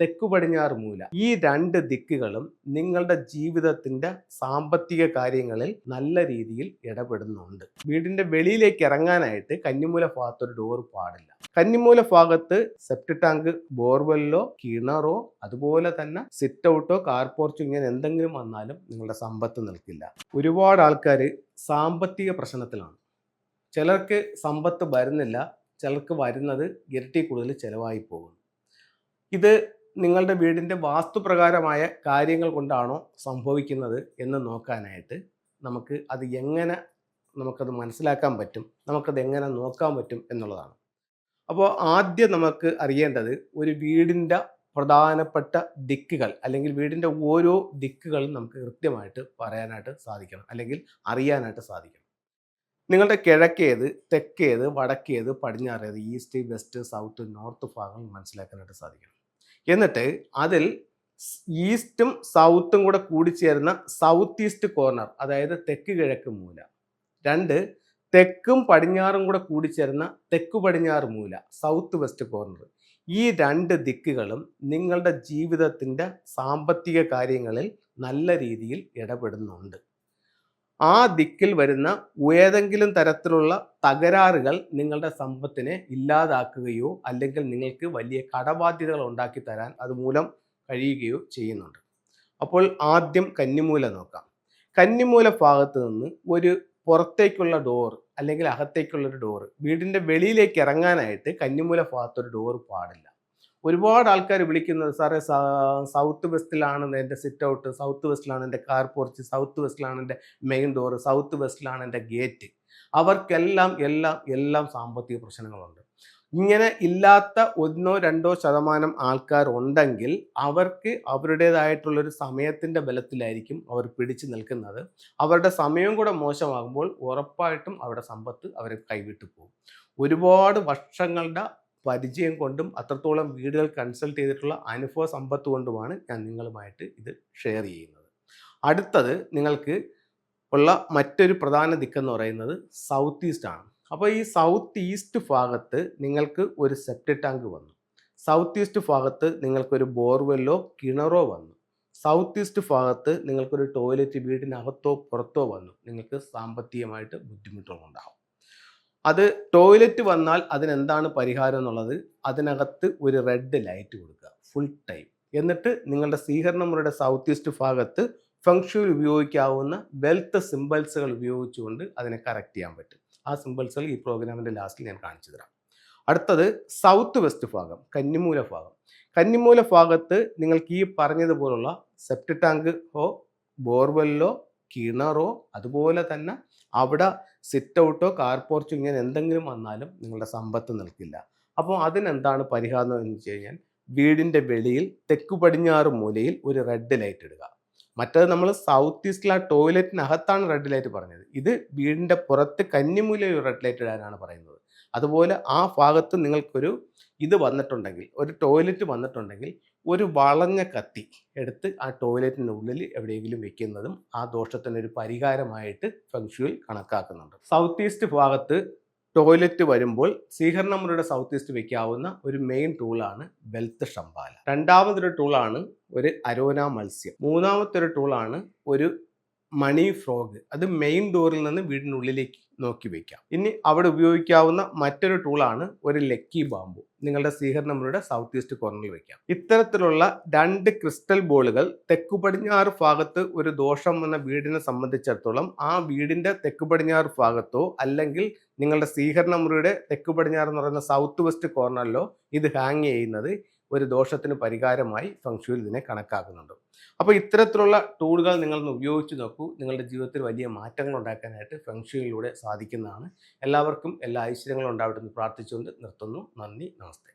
തെക്കു പടിഞ്ഞാറ് മൂല ഈ രണ്ട് ദിക്കുകളും നിങ്ങളുടെ ജീവിതത്തിന്റെ സാമ്പത്തിക കാര്യങ്ങളിൽ നല്ല രീതിയിൽ ഇടപെടുന്നുണ്ട്. വീടിന്റെ വെളിയിലേക്ക് ഇറങ്ങാനായിട്ട് കന്നിമൂല ഭാഗത്തൊരു ഡോർ പാടില്ല. കന്നിമൂല ഭാഗത്ത് സെപ്റ്റ് ടാങ്ക് ബോർവെല്ലോ കിണറോ അതുപോലെ തന്നെ സിറ്റ് ഔട്ടോ കാർ പോർച്ചോ ഇങ്ങനെ എന്തെങ്കിലും വന്നാലും നിങ്ങളുടെ സമ്പത്ത് നിൽക്കില്ല. ഒരുപാട് ആൾക്കാർ സാമ്പത്തിക പ്രശ്നത്തിലാണ്. ചിലർക്ക് സമ്പത്ത് വരുന്നില്ല ചിലർക്ക് വരുന്നത് ഇരട്ടി കൂടുതൽ ചിലവായി പോകുന്നു. ഇത് നിങ്ങളുടെ വീടിന്റെ വാസ്തുപ്രകാരമായ കാര്യങ്ങൾ കൊണ്ടാണോ സംഭവിക്കുന്നത് എന്ന് നോക്കാനായിട്ട് നമുക്ക് അത് എങ്ങനെ നമുക്കത് മനസ്സിലാക്കാൻ പറ്റും നമുക്കത് എങ്ങനെ നോക്കാൻ പറ്റും എന്നുള്ളതാണ്. അപ്പോൾ ആദ്യം നമുക്ക് അറിയേണ്ടത് ഒരു വീടിന്റെ പ്രധാനപ്പെട്ട ദിക്കുകൾ അല്ലെങ്കിൽ വീടിന്റെ ഓരോ ദിക്കുകളും നമുക്ക് കൃത്യമായിട്ട് പറയാനായിട്ട് സാധിക്കണം അല്ലെങ്കിൽ അറിയാനായിട്ട് സാധിക്കണം. നിങ്ങളുടെ കിഴക്കേത് തെക്കേത് വടക്കേത് പടിഞ്ഞാറേത് ഈസ്റ്റ് വെസ്റ്റ് സൗത്ത് നോർത്ത് ഭാഗങ്ങൾ മനസ്സിലാക്കാനായിട്ട് സാധിക്കണം. എന്നിട്ട് അതിൽ ഈസ്റ്റും സൗത്തും കൂടെ കൂടിച്ചേരുന്ന സൗത്ത് ഈസ്റ്റ് കോർണർ അതായത് തെക്ക് കിഴക്ക് മൂല. രണ്ട് തെക്കും പടിഞ്ഞാറും കൂടെ കൂടിച്ചേരുന്ന തെക്ക് പടിഞ്ഞാറ് മൂല സൗത്ത് വെസ്റ്റ് കോർണർ. ഈ രണ്ട് ദിക്കുകളും നിങ്ങളുടെ ജീവിതത്തിന്റെ സാമ്പത്തിക കാര്യങ്ങളിൽ നല്ല രീതിയിൽ ഇടപെടുന്നുണ്ട്. ആ ദിക്കിൽ വരുന്ന ഏതെങ്കിലും തരത്തിലുള്ള തകരാറുകൾ നിങ്ങളുടെ സമ്പത്തിനെ ഇല്ലാതാക്കുകയോ അല്ലെങ്കിൽ നിങ്ങൾക്ക് വലിയ കടബാധ്യതകൾ ഉണ്ടാക്കി തരാൻ അതുമൂലം കഴിയുകയോ ചെയ്യുന്നുണ്ട്. അപ്പോൾ ആദ്യം കന്നിമൂല നോക്കാം. കന്നിമൂല ഭാഗത്ത് നിന്ന് ഒരു പുറത്തേക്കുള്ള ഡോർ അല്ലെങ്കിൽ അകത്തേക്കുള്ളൊരു ഡോർ വീടിന്റെ വെളിയിലേക്ക് ഇറങ്ങാനായിട്ട് കന്നിമൂല ഭാഗത്തൊരു ഡോർ പാടില്ല. ഒരുപാട് ആൾക്കാർ വിളിക്കുന്നത് സാറേ സൗത്ത് വെസ്റ്റിലാണ് എന്റെ സിറ്റ് ഔട്ട് സൗത്ത് വെസ്റ്റിലാണ് എന്റെ കാർ പോർച്ച് സൗത്ത് വെസ്റ്റിലാണ് എന്റെ മെയിൻ ഡോർ സൗത്ത് വെസ്റ്റിലാണ് എന്റെ ഗേറ്റ്. അവർക്കെല്ലാം എല്ലാം എല്ലാം സാമ്പത്തിക പ്രശ്നങ്ങളുണ്ട്. ഇങ്ങനെ ഇല്ലാത്ത ഒന്നോ രണ്ടോ ശതമാനം ആൾക്കാർ ഉണ്ടെങ്കിൽ അവർക്ക് അവരുടേതായിട്ടുള്ളൊരു സമയത്തിന്റെ ബലത്തിലായിരിക്കും അവർ പിടിച്ചു നിൽക്കുന്നത്. അവരുടെ സമയവും കൂടെ മോശമാകുമ്പോൾ ഉറപ്പായിട്ടും അവരുടെ സമ്പത്ത് അവർ കൈവിട്ടു പോകും. ഒരുപാട് വർഷങ്ങളുടെ പരിചയം കൊണ്ടും അത്രത്തോളം വീടുകൾ കൺസൾട്ട് ചെയ്തിട്ടുള്ള അനുഭവ സമ്പത്ത് കൊണ്ടുമാണ് ഞാൻ നിങ്ങളുമായിട്ട് ഇത് ഷെയർ ചെയ്യുന്നത്. അടുത്തത് നിങ്ങൾക്ക് ഉള്ള മറ്റൊരു പ്രധാന ദിക്കെന്ന് പറയുന്നത് സൗത്ത് ഈസ്റ്റ് ആണ്. അപ്പോൾ ഈ സൗത്ത് ഈസ്റ്റ് ഭാഗത്ത് നിങ്ങൾക്ക് ഒരു സെപ്റ്റ് ടാങ്ക് വന്നു. സൗത്ത് ഈസ്റ്റ് ഭാഗത്ത് നിങ്ങൾക്കൊരു ബോർവെല്ലോ കിണറോ വന്നു. സൗത്ത് ഈസ്റ്റ് ഭാഗത്ത് നിങ്ങൾക്കൊരു ടോയ്ലറ്റ് വീടിനകത്തോ പുറത്തോ വന്നു. നിങ്ങൾക്ക് സാമ്പത്തികമായിട്ട് ബുദ്ധിമുട്ടുകളുണ്ടാകും അത് ടോയ്ലറ്റ് വന്നാൽ അതിനെന്താണ് പരിഹാരം എന്നുള്ളത്? അതിനകത്ത് ഒരു റെഡ് ലൈറ്റ് കൊടുക്കുക. ഫുൾ ടൈം എന്നിട്ട് നിങ്ങളുടെ സ്വീകരണ മുറിയുടെ സൗത്ത് ഈസ്റ്റ് ഭാഗത്ത് ഫംഗ്ഷനിൽ ഉപയോഗിക്കാവുന്ന വെൽത്ത് സിമ്പിൾസുകൾ ഉപയോഗിച്ചുകൊണ്ട് അതിനെ കറക്റ്റ് ചെയ്യാൻ പറ്റും. ആ സിമ്പിൾസുകൾ ഈ പ്രോഗ്രാമിന്റെ ലാസ്റ്റിൽ ഞാൻ കാണിച്ചു തരാം. അടുത്തത് സൗത്ത് വെസ്റ്റ് ഭാഗം കന്നിമൂല ഭാഗം. കന്നിമൂല ഭാഗത്ത് നിങ്ങൾക്ക് ഈ പറഞ്ഞതുപോലുള്ള സെപ്റ്റ് ടാങ്ക് ബോർവെല്ലോ കിണറോ അതുപോലെ തന്നെ അവിടെ സിറ്റ് ഔട്ടോ കാർ പോർച്ചോ ഇങ്ങനെ എന്തെങ്കിലും വന്നാലും നിങ്ങളുടെ സമ്പത്ത് നിൽക്കില്ല. അപ്പോൾ അതിനെന്താണ് പരിഹാരം എന്ന് വെച്ച് കഴിഞ്ഞാൽ വീടിന്റെ വെളിയിൽ തെക്കു പടിഞ്ഞാറ് മൂലയിൽ ഒരു റെഡ് ലൈറ്റ് ഇടുക. മറ്റത് നമ്മൾ സൗത്ത് ഈസ്റ്റിലെ ടോയ്ലറ്റിനകത്താണ് റെഡ് ലൈറ്റ് പറഞ്ഞത്. ഇത് വീടിന്റെ പുറത്ത് കന്നിമൂലയിൽ റെഡ് ലൈറ്റ് ഇടാനാണ് പറയുന്നത്. അതുപോലെ ആ ഭാഗത്ത് നിങ്ങൾക്കൊരു ഇത് വന്നിട്ടുണ്ടെങ്കിൽ ഒരു ടോയ്ലറ്റ് വന്നിട്ടുണ്ടെങ്കിൽ ഒരു വളഞ്ഞ കത്തി എടുത്ത് ആ ടോയ്ലറ്റിന്റെ ഉള്ളിൽ എവിടെയെങ്കിലും വെക്കുന്നതും ആ ദോഷത്തിന് ഒരു പരിഹാരമായിട്ട് ഫെങ്ഷുവിൽ കണക്കാക്കുന്നുണ്ട്. സൗത്ത് ഈസ്റ്റ് ഭാഗത്ത് ടോയ്ലറ്റ് വരുമ്പോൾ സ്വീകരണ സൗത്ത് ഈസ്റ്റ് വെക്കാവുന്ന ഒരു മെയിൻ ടൂളാണ് ബെൽത്ത് ഷംബാല രണ്ടാമതൊരു ടൂളാണ് ഒരു അരോന മത്സ്യം. മൂന്നാമത്തെ ഒരു ടൂളാണ് ഒരു മണി ഫ്രോഗ് അത് മെയിൻ ഡോറിൽ നിന്ന് വീടിനുള്ളിലേക്ക് നോക്കി വയ്ക്കാം ഇനി അവിടെ ഉപയോഗിക്കാവുന്ന മറ്റൊരു ടൂളാണ് ഒരു ലക്കി ബാമ്പു. നിങ്ങളുടെ സീഹർ നമ്പറുടെ സൗത്ത് ഈസ്റ്റ് കോർണറിൽ വയ്ക്കാം ഇത്തരത്തിലുള്ള രണ്ട് ക്രിസ്റ്റൽ ബോളുകൾ തെക്കു പടിഞ്ഞാറ് ഭാഗത്ത് ഒരു ദോഷം വന്ന വീടിനെ സംബന്ധിച്ചിടത്തോളം ആ വീടിന്റെ തെക്കു പടിഞ്ഞാറ് ഭാഗത്തോ അല്ലെങ്കിൽ നിങ്ങളുടെ സീഹർ നമ്പറുടെ തെക്കു പടിഞ്ഞാറ് എന്ന് പറയുന്ന സൗത്ത് വെസ്റ്റ് കോർണറിലോ ഇത് ഹാങ് ചെയ്യുന്നത് ഒരു ദോഷത്തിന് പരിഹാരമായി ഫംഗ്ഷുവിൽ ഇതിനെ കണക്കാക്കുന്നുണ്ട്. അപ്പോൾ ഇത്തരത്തിലുള്ള ടൂളുകൾ നിങ്ങൾ ഉപയോഗിച്ച് നോക്കൂ. നിങ്ങളുടെ ജീവിതത്തിൽ വലിയ മാറ്റങ്ങൾ ഉണ്ടാക്കാനായിട്ട് ഫംഗ്ഷനിലൂടെ സാധിക്കുന്നതാണ്. എല്ലാവർക്കും എല്ലാ ഐശ്വര്യങ്ങളും ഉണ്ടാവട്ടെ എന്ന് പ്രാർത്ഥിച്ചുകൊണ്ട് നിർത്തുന്നു. നന്ദി നമസ്തേ.